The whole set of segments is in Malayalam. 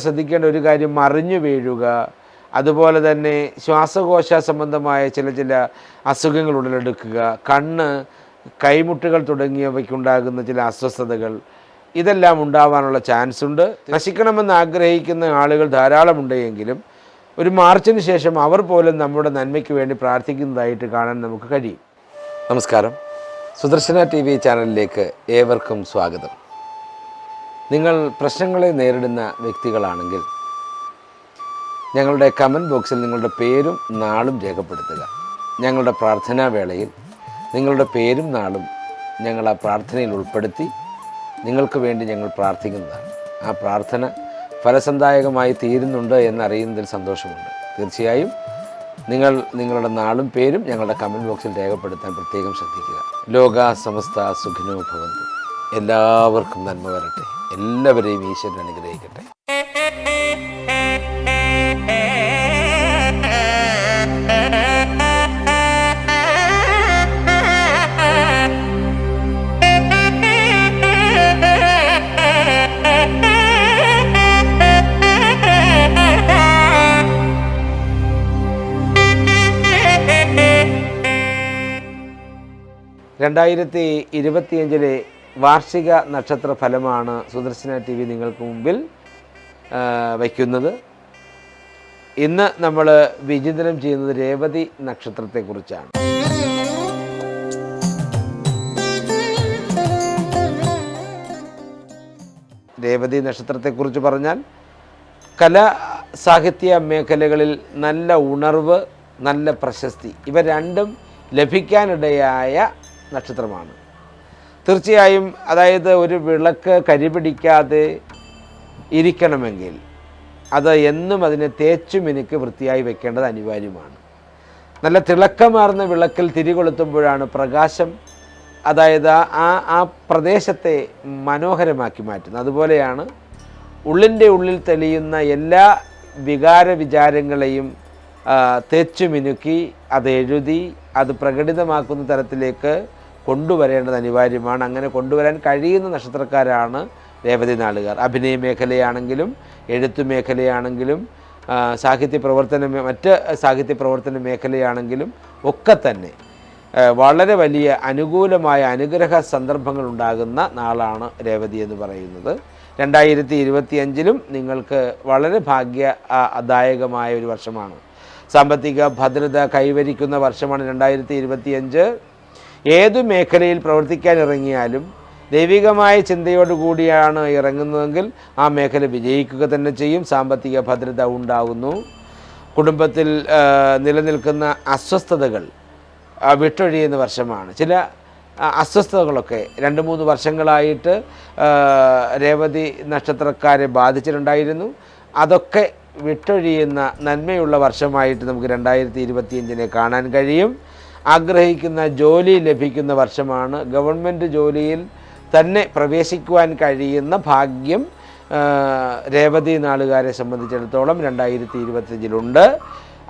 ശ്രദ്ധിക്കേണ്ട ഒരു കാര്യം മറിഞ്ഞു വീഴുക. അതുപോലെ തന്നെ ശ്വാസകോശ സംബന്ധമായ ചില ചില അസുഖങ്ങൾ ഉടലെടുക്കുക. കണ്ണ് കൈമുട്ടുകൾ തുടങ്ങിയവയ്ക്കുണ്ടാകുന്ന ചില അസ്വസ്ഥതകൾ. ഇതെല്ലാം ഉണ്ടാവാനുള്ള ചാൻസ് ഉണ്ട്. നശിക്കണമെന്ന് ആഗ്രഹിക്കുന്ന ആളുകൾ ധാരാളമുണ്ടെങ്കിലും ഒരു മാർച്ചിന് ശേഷം അവർ പോലും നമ്മുടെ നന്മയ്ക്ക് വേണ്ടി പ്രാർത്ഥിക്കുന്നതായിട്ട് കാണാൻ നമുക്ക് കഴിയും. നമസ്കാരം. സുദർശന ടി വി ചാനലിലേക്ക് ഏവർക്കും സ്വാഗതം. നിങ്ങൾ പ്രശ്നങ്ങളെ നേരിടുന്ന വ്യക്തികളാണെങ്കിൽ ഞങ്ങളുടെ കമന്റ് ബോക്സിൽ നിങ്ങളുടെ പേരും നാളും രേഖപ്പെടുത്തുക. ഞങ്ങളുടെ പ്രാർത്ഥനാ വേളയിൽ നിങ്ങളുടെ പേരും നാളും ഞങ്ങൾ ആ പ്രാർത്ഥനയിൽ ഉൾപ്പെടുത്തി നിങ്ങൾക്ക് വേണ്ടി ഞങ്ങൾ പ്രാർത്ഥിക്കുന്നതാണ്. ആ പ്രാർത്ഥന ഫലസന്ദായകമായി തീരുന്നുണ്ട് എന്നറിയുന്നതിൽ സന്തോഷമുണ്ട്. തീർച്ചയായും നിങ്ങൾ നിങ്ങളുടെ നാളും പേരും ഞങ്ങളുടെ കമന്റ് ബോക്സിൽ രേഖപ്പെടുത്താൻ പ്രത്യേകം ശ്രദ്ധിക്കുക. ലോക സമസ്ത സുഖിനോ ഭവന്തു. എല്ലാവർക്കും നന്മ വരട്ടെ. എല്ലാവരെയും ഈശ്വരൻ അനുഗ്രഹിക്കട്ടെ. രണ്ടായിരത്തി ഇരുപത്തിയഞ്ചിലെ വാർഷിക നക്ഷത്ര ഫലമാണ് സുദർശന ടി വി നിങ്ങൾക്ക് മുമ്പിൽ വയ്ക്കുന്നത്. ഇന്ന് നമ്മൾ വിചിന്തനം ചെയ്യുന്നത് രേവതി നക്ഷത്രത്തെക്കുറിച്ചാണ്. രേവതി നക്ഷത്രത്തെക്കുറിച്ച് പറഞ്ഞാൽ കല സാഹിത്യ മേഖലകളിൽ നല്ല ഉണർവ് നല്ല പ്രശസ്തി ഇവ രണ്ടും ലഭിക്കാനിടയായ നക്ഷത്രമാണ്. തീർച്ചയായും അതായത് ഒരു വിളക്ക് കരിപിടിക്കാതെ ഇരിക്കണമെങ്കിൽ അത് എന്നും അതിനെ തേച്ചു മിനുക്ക് വൃത്തിയായി വെക്കേണ്ടത് അനിവാര്യമാണ്. നല്ല തിളക്കമാർന്ന വിളക്കിൽ തിരികൊളുത്തുമ്പോഴാണ് പ്രകാശം അതായത് ആ- ആ പ്രദേശത്തെ മനോഹരമാക്കി മാറ്റുന്നത്. അതുപോലെയാണ് ഉള്ളിന്റെ ഉള്ളിൽ തെളിയുന്ന എല്ലാ വികാര വിചാരങ്ങളെയും തേച്ചു മിനുക്കി അത് എഴുതി അത് പ്രകടിതമാക്കുന്ന തരത്തിലേക്ക് കൊണ്ടുവരേണ്ടത് അനിവാര്യമാണ്. അങ്ങനെ കൊണ്ടുവരാൻ കഴിയുന്ന നക്ഷത്രക്കാരാണ് രേവതി നാളുകാർ. അഭിനയ മേഖലയാണെങ്കിലും എഴുത്തു മേഖലയാണെങ്കിലും സാഹിത്യ പ്രവർത്തന മറ്റ് സാഹിത്യ പ്രവർത്തന മേഖലയാണെങ്കിലും ഒക്കെ തന്നെ വളരെ വലിയ അനുകൂലമായ അനുഗ്രഹ സന്ദർഭങ്ങൾ ഉണ്ടാകുന്ന നാളാണ് രേവതി എന്ന് പറയുന്നത്. രണ്ടായിരത്തി ഇരുപത്തിയഞ്ചിലും നിങ്ങൾക്ക് വളരെ ഭാഗ്യ അദായകമായ ദായകമായ ഒരു വർഷമാണ്. സാമ്പത്തിക ഭദ്രത കൈവരിക്കുന്ന വർഷമാണ് രണ്ടായിരത്തി ഇരുപത്തിയഞ്ച് ഏതു മേഖലയിൽ പ്രവർത്തിക്കാൻ ഇറങ്ങിയാലും ദൈവികമായ ചിന്തയോടുകൂടിയാണ് ഇറങ്ങുന്നതെങ്കിൽ ആ മേഖല വിജയിക്കുക തന്നെ ചെയ്യും. സാമ്പത്തിക ഭദ്രത ഉണ്ടാകുന്നു കുടുംബത്തിൽ നിലനിൽക്കുന്ന അസ്വസ്ഥതകൾ വിട്ടൊഴിയുന്ന വർഷമാണ്. ചില അസ്വസ്ഥതകളൊക്കെ രണ്ട് മൂന്ന് വർഷങ്ങളായിട്ട് രേവതി നക്ഷത്രക്കാരെ ബാധിച്ചിട്ടുണ്ടായിരുന്നു. അതൊക്കെ വിട്ടൊഴിയുന്ന നന്മയുള്ള വർഷമായിട്ട് നമുക്ക് രണ്ടായിരത്തി ഇരുപത്തിയഞ്ചിനെ കാണാൻ കഴിയും. ആഗ്രഹിക്കുന്ന ജോലി ലഭിക്കുന്ന വർഷമാണ്. ഗവൺമെന്റ് ജോലിയിൽ തന്നെ പ്രവേശിക്കുവാൻ കഴിയുന്ന ഭാഗ്യം രേവതി നാളുകാരെ സംബന്ധിച്ചിടത്തോളം രണ്ടായിരത്തി ഇരുപത്തഞ്ചിലുണ്ട്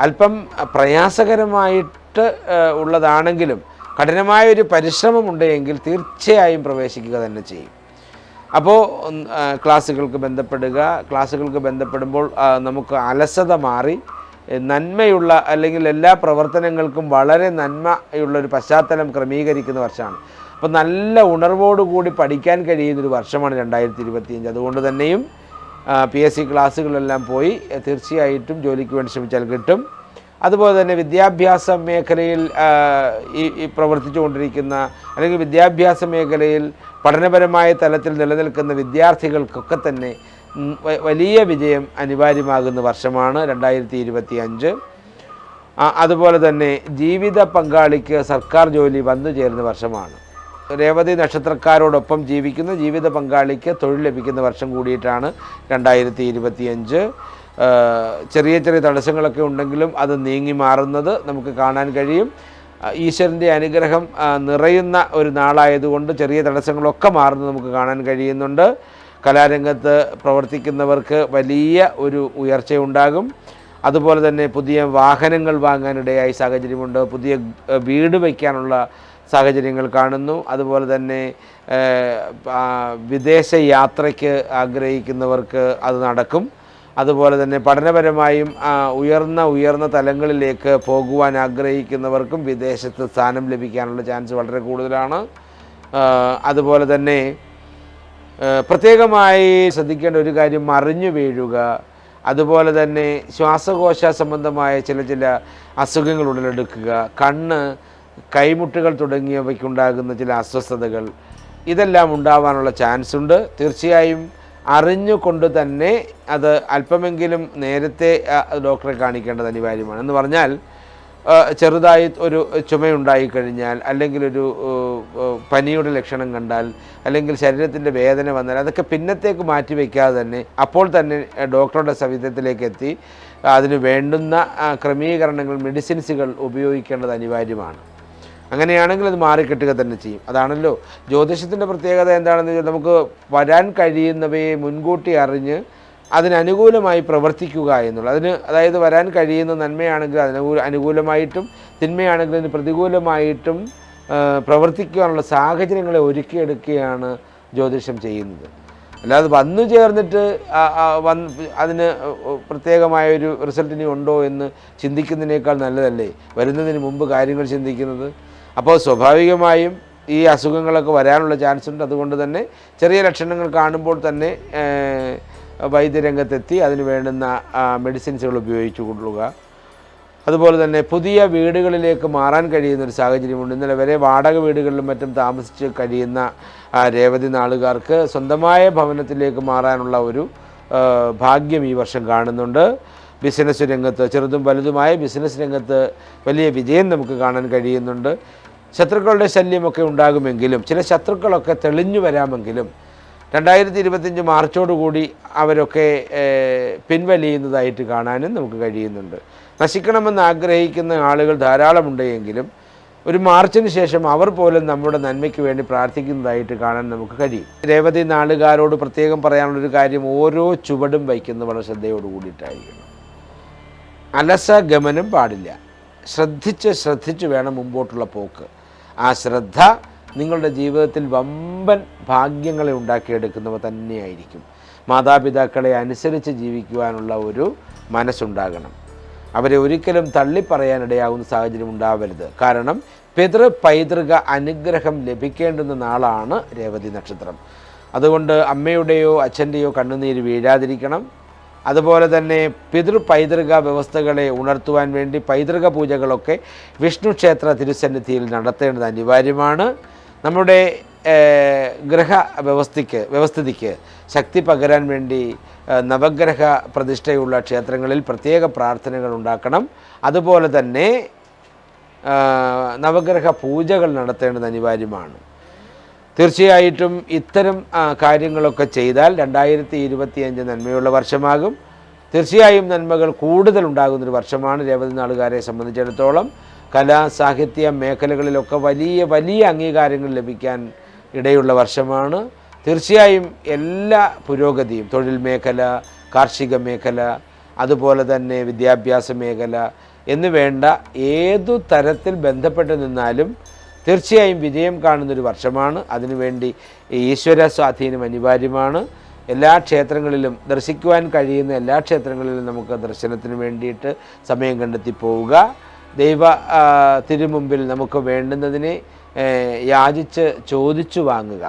അല്പം പ്രയാസകരമായിട്ട് ഉള്ളതാണെങ്കിലും കഠിനമായൊരു പരിശ്രമമുണ്ടെങ്കിൽ തീർച്ചയായും പ്രവേശിക്കുക തന്നെ ചെയ്യും. അപ്പോൾ ക്ലാസ്സുകൾക്ക് ബന്ധപ്പെടുക. ക്ലാസ്സുകൾക്ക് ബന്ധപ്പെടുമ്പോൾ നമുക്ക് അലസത മാറി. നന്മയുള്ള അല്ലെങ്കിൽ എല്ലാ പ്രവർത്തനങ്ങൾക്കും വളരെ നന്മയുള്ള ഒരു പശ്ചാത്തലം ക്രമീകരിക്കുന്ന വർഷമാണ്. അപ്പോൾ നല്ല ഉണർവോടുകൂടി പഠിക്കാൻ കഴിയുന്നൊരു വർഷമാണ് രണ്ടായിരത്തി ഇരുപത്തിയഞ്ച് അതുകൊണ്ട് തന്നെയും പി എസ് സി ക്ലാസ്സുകളെല്ലാം പോയി തീർച്ചയായിട്ടും ജോലിക്ക് വേണ്ടി ശ്രമിച്ചാൽ കിട്ടും. അതുപോലെ തന്നെ വിദ്യാഭ്യാസ മേഖലയിൽ ഈ പ്രവർത്തിച്ചുകൊണ്ടിരിക്കുന്ന അല്ലെങ്കിൽ വിദ്യാഭ്യാസ മേഖലയിൽ പഠനപരമായ തലത്തിൽ നിലനിൽക്കുന്ന വിദ്യാർത്ഥികൾക്കൊക്കെ തന്നെ വലിയ വിജയം അനിവാര്യമാകുന്ന വർഷമാണ് രണ്ടായിരത്തി ഇരുപത്തി അഞ്ച് അതുപോലെ തന്നെ ജീവിത പങ്കാളിക്ക് സർക്കാർ ജോലി വന്നു ചേരുന്ന വർഷമാണ്. രേവതി നക്ഷത്രക്കാരോടൊപ്പം ജീവിക്കുന്ന ജീവിത പങ്കാളിക്ക് തൊഴിൽ ലഭിക്കുന്ന വർഷം കൂടിയിട്ടാണ് രണ്ടായിരത്തി ഇരുപത്തിയഞ്ച് ചെറിയ ചെറിയ തടസ്സങ്ങളൊക്കെ ഉണ്ടെങ്കിലും അത് നീങ്ങി മാറുന്നത് നമുക്ക് കാണാൻ കഴിയും. ഈശ്വരന്റെ അനുഗ്രഹം നിറയുന്ന ഒരു നാളായതുകൊണ്ട് ചെറിയ തടസ്സങ്ങളൊക്കെ മാറുന്നത് നമുക്ക് കാണാൻ കഴിയുന്നുണ്ട്. കലാരംഗത്ത് പ്രവർത്തിക്കുന്നവർക്ക് വലിയ ഒരു ഉയർച്ചയുണ്ടാകും. അതുപോലെ തന്നെ പുതിയ വാഹനങ്ങൾ വാങ്ങാനിടയായി സാഹചര്യമുണ്ട്. പുതിയ വീട് വയ്ക്കാനുള്ള സാഹചര്യങ്ങൾ കാണുന്നു. അതുപോലെ തന്നെ വിദേശ യാത്രയ്ക്ക് ആഗ്രഹിക്കുന്നവർക്ക് അത് നടക്കും. അതുപോലെ തന്നെ പഠനപരമായും ഉയർന്ന ഉയർന്ന തലങ്ങളിലേക്ക് പോകുവാൻ ആഗ്രഹിക്കുന്നവർക്കും വിദേശത്ത് സ്ഥാനം ലഭിക്കാനുള്ള ചാൻസ് വളരെ കൂടുതലാണ്. അതുപോലെ തന്നെ പ്രത്യേകമായി ശ്രദ്ധിക്കേണ്ട ഒരു കാര്യം മറിഞ്ഞു വീഴുക. അതുപോലെ തന്നെ ശ്വാസകോശ സംബന്ധമായ ചില ചില അസുഖങ്ങൾ ഉടലെടുക്കുക. കണ്ണ് കൈമുട്ടുകൾ തുടങ്ങിയവയ്ക്കുണ്ടാകുന്ന ചില അസ്വസ്ഥതകൾ. ഇതെല്ലാം ഉണ്ടാവാനുള്ള ചാൻസ് ഉണ്ട്. തീർച്ചയായും അറിഞ്ഞുകൊണ്ട് തന്നെ അത് അല്പമെങ്കിലും നേരത്തെ ഡോക്ടറെ കാണിക്കേണ്ടത് അനിവാര്യമാണ്. എന്ന് പറഞ്ഞാൽ ചെറുതായി ഒരു ചുമയുണ്ടായി കഴിഞ്ഞാൽ അല്ലെങ്കിൽ ഒരു പനിയുടെ ലക്ഷണം കണ്ടാൽ അല്ലെങ്കിൽ ശരീരത്തിന്റെ വേദന വന്നാൽ അതൊക്കെ പിന്നത്തേക്ക് മാറ്റി വയ്ക്കാതെ തന്നെ അപ്പോൾ തന്നെ ഡോക്ടറുടെ സവിധത്തിലേക്ക് എത്തി അതിന് വേണ്ടുന്ന ക്രമീകരണങ്ങൾ മെഡിസിൻസുകൾ ഉപയോഗിക്കേണ്ടത് അനിവാര്യമാണ്. അങ്ങനെയാണെങ്കിൽ അത് മാറിക്കിട്ടുക തന്നെ ചെയ്യും. അതാണല്ലോ. ജ്യോതിഷത്തിന്റെ പ്രത്യേകത എന്താണെന്ന് വെച്ചാൽ നമുക്ക് വരാൻ കഴിയുന്നവയെ മുൻകൂട്ടി അറിഞ്ഞ് അതിനനുകൂലമായി പ്രവർത്തിക്കുക എന്നുള്ളത് അതിന് അതായത് വരാൻ കഴിയുന്ന നന്മയാണെങ്കിൽ അതിന് അനുകൂലമായിട്ടും തിന്മയാണെങ്കിൽ അതിന് പ്രതികൂലമായിട്ടും പ്രവർത്തിക്കുവാനുള്ള സാഹചര്യങ്ങളെ ഒരുക്കിയെടുക്കുകയാണ് ജ്യോതിഷം ചെയ്യുന്നത്. അല്ലാതെ വന്നു ചേർന്നിട്ട് വന്ന് അതിന് പ്രത്യേകമായ ഒരു റിസൾട്ട് ഇനി ഉണ്ടോ എന്ന് ചിന്തിക്കുന്നതിനേക്കാൾ നല്ലതല്ലേ? വരുന്നതിന് മുമ്പ് കാര്യങ്ങൾ ചിന്തിക്കുന്നത്. അപ്പോൾ സ്വാഭാവികമായും ഈ അസുഖങ്ങളൊക്കെ വരാനുള്ള ചാൻസ് ഉണ്ട് അതുകൊണ്ട് തന്നെ ചെറിയ ലക്ഷണങ്ങൾ കാണുമ്പോൾ തന്നെ വൈദ്യരംഗത്തെത്തി അതിന് വേണ്ടുന്ന മെഡിസിൻസുകൾ ഉപയോഗിച്ചു കൊള്ളുക. അതുപോലെ തന്നെ പുതിയ വീടുകളിലേക്ക് മാറാൻ കഴിയുന്ന ഒരു സാഹചര്യമുണ്ട്. ഇന്നലെ വരെ വാടക വീടുകളിലും മറ്റും താമസിച്ച് കഴിയുന്ന രേവതി നാളുകാർക്ക് സ്വന്തമായ ഭവനത്തിലേക്ക് മാറാനുള്ള ഒരു ഭാഗ്യം ഈ വർഷം കാണുന്നുണ്ട്. ബിസിനസ് രംഗത്ത് ചെറുതും വലുതുമായ ബിസിനസ് രംഗത്ത് വലിയ വിജയം നമുക്ക് കാണാൻ കഴിയുന്നുണ്ട്. ശത്രുക്കളുടെ ശല്യമൊക്കെ ഉണ്ടാകുമെങ്കിലും ചില ശത്രുക്കളൊക്കെ തെളിഞ്ഞു വരാമെങ്കിലും രണ്ടായിരത്തി ഇരുപത്തിയഞ്ച് മാർച്ചോടുകൂടി അവരൊക്കെ പിൻവലിയുന്നതായിട്ട് കാണാനും നമുക്ക് കഴിയുന്നുണ്ട്. നശിക്കണമെന്ന് ആഗ്രഹിക്കുന്ന ആളുകൾ ധാരാളമുണ്ട് എങ്കിലും ഒരു മാർച്ചിന് ശേഷം അവർ പോലും നമ്മുടെ നന്മയ്ക്ക് വേണ്ടി പ്രാർത്ഥിക്കുന്നതായിട്ട് കാണാൻ നമുക്ക് കഴിയും. രേവതി നാളുകാരോട് പ്രത്യേകം പറയാനുള്ളൊരു കാര്യം ഓരോ ചുവടും വയ്ക്കുന്ന വളരെ ശ്രദ്ധയോട് കൂടിയിട്ടായിരിക്കണം. അലസ ഗമനം പാടില്ല. ശ്രദ്ധിച്ച് ശ്രദ്ധിച്ച് വേണം മുമ്പോട്ടുള്ള പോക്ക്. ആ ശ്രദ്ധ നിങ്ങളുടെ ജീവിതത്തിൽ വമ്പൻ ഭാഗ്യങ്ങളെ ഉണ്ടാക്കിയെടുക്കുന്നവ തന്നെയായിരിക്കും. മാതാപിതാക്കളെ അനുസരിച്ച് ജീവിക്കുവാനുള്ള ഒരു മനസ്സുണ്ടാകണം. അവരെ ഒരിക്കലും തള്ളിപ്പറയാനിടയാവുന്ന സാഹചര്യം ഉണ്ടാവരുത്. കാരണം പിതൃ പൈതൃക അനുഗ്രഹം ലഭിക്കേണ്ടുന്ന നാളാണ് രേവതി നക്ഷത്രം. അതുകൊണ്ട് അമ്മയുടെയോ അച്ഛന്റെയോ കണ്ണുനീര് വീഴാതിരിക്കണം. അതുപോലെ തന്നെ പിതൃ പൈതൃക വ്യവസ്ഥകളെ ഉണർത്തുവാൻ വേണ്ടി പൈതൃക പൂജകളൊക്കെ വിഷ്ണു ക്ഷേത്ര തിരുസന്നിധിയിൽ നടത്തേണ്ടത് അനിവാര്യമാണ്. നമ്മുടെ ഗ്രഹ വ്യവസ്ഥയ്ക്ക് വ്യവസ്ഥിതിക്ക് ശക്തി പകരാൻ വേണ്ടി നവഗ്രഹ പ്രതിഷ്ഠയുള്ള ക്ഷേത്രങ്ങളിൽ പ്രത്യേക പ്രാർത്ഥനകൾ ഉണ്ടാക്കണം. അതുപോലെ തന്നെ നവഗ്രഹ പൂജകൾ നടത്തേണ്ടത് അനിവാര്യമാണ്. തീർച്ചയായിട്ടും ഇത്തരം കാര്യങ്ങളൊക്കെ ചെയ്താൽ രണ്ടായിരത്തി ഇരുപത്തിയഞ്ച് നന്മയുള്ള വർഷമാകും. തീർച്ചയായും നന്മകൾ കൂടുതൽ ഉണ്ടാകുന്നൊരു വർഷമാണ് രേവതി നാളുകാരെ സംബന്ധിച്ചിടത്തോളം. കലാ സാഹിത്യ മേഖലകളിലൊക്കെ വലിയ വലിയ അംഗീകാരങ്ങൾ ലഭിക്കാൻ ഇടയുള്ള വർഷമാണ്. തീർച്ചയായും എല്ലാ പുരോഗതിയും തൊഴിൽ മേഖല കാർഷിക മേഖല അതുപോലെ തന്നെ വിദ്യാഭ്യാസ മേഖല എന്ന് വേണ്ട ഏതു തരത്തിൽ ബന്ധപ്പെട്ട് നിന്നാലും തീർച്ചയായും വിജയം കാണുന്നൊരു വർഷമാണ്. അതിനുവേണ്ടി ഈശ്വര സ്വാധീനം അനിവാര്യമാണ്. എല്ലാ ക്ഷേത്രങ്ങളിലും ദർശിക്കുവാൻ കഴിയുന്ന എല്ലാ ക്ഷേത്രങ്ങളിലും നമുക്ക് ദർശനത്തിന് വേണ്ടിയിട്ട് സമയം കണ്ടെത്തി പോവുക. ദൈവ തിരുമുമ്പിൽ നമുക്ക് വേണ്ടുന്നതിനെ യാചിച്ച് ചോദിച്ചു വാങ്ങുക.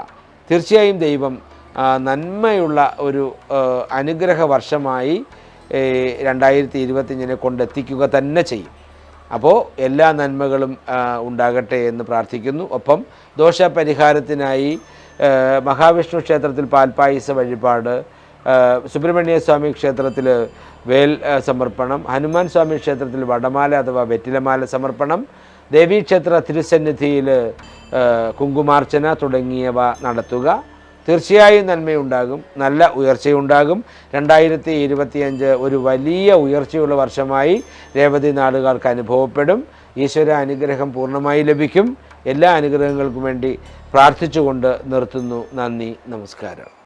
തീർച്ചയായും ദൈവം നന്മയുള്ള ഒരു അനുഗ്രഹ വർഷമായി രണ്ടായിരത്തി ഇരുപത്തിയഞ്ചിനെ കൊണ്ടെത്തിക്കുക തന്നെ ചെയ്യും. അപ്പോൾ എല്ലാ നന്മകളും ഉണ്ടാകട്ടെ എന്ന് പ്രാർത്ഥിക്കുന്നു. ഒപ്പം ദോഷപരിഹാരത്തിനായി മഹാവിഷ്ണു ക്ഷേത്രത്തിൽ പാൽപ്പായസ വഴിപാട് സുബ്രഹ്മണ്യ സ്വാമി ക്ഷേത്രത്തിൽ വേൽ സമർപ്പണം ഹനുമാൻ സ്വാമി ക്ഷേത്രത്തിൽ വടമാല അഥവാ വെറ്റിലമാല സമർപ്പണം ദേവീക്ഷേത്ര തിരുസന്നിധിയിൽ കുങ്കുമാർച്ചന തുടങ്ങിയവ നടത്തുക. തീർച്ചയായും നന്മയുണ്ടാകും നല്ല ഉയർച്ചയുണ്ടാകും. രണ്ടായിരത്തി ഇരുപത്തിയഞ്ച് ഒരു വലിയ ഉയർച്ചയുള്ള വർഷമായി രേവതി നാടുകാർക്ക് അനുഭവപ്പെടും. ഈശ്വര അനുഗ്രഹം പൂർണമായി ലഭിക്കും. എല്ലാ അനുഗ്രഹങ്ങൾക്കും വേണ്ടി പ്രാർത്ഥിച്ചുകൊണ്ട് നിർത്തുന്നു. നന്ദി നമസ്കാരം.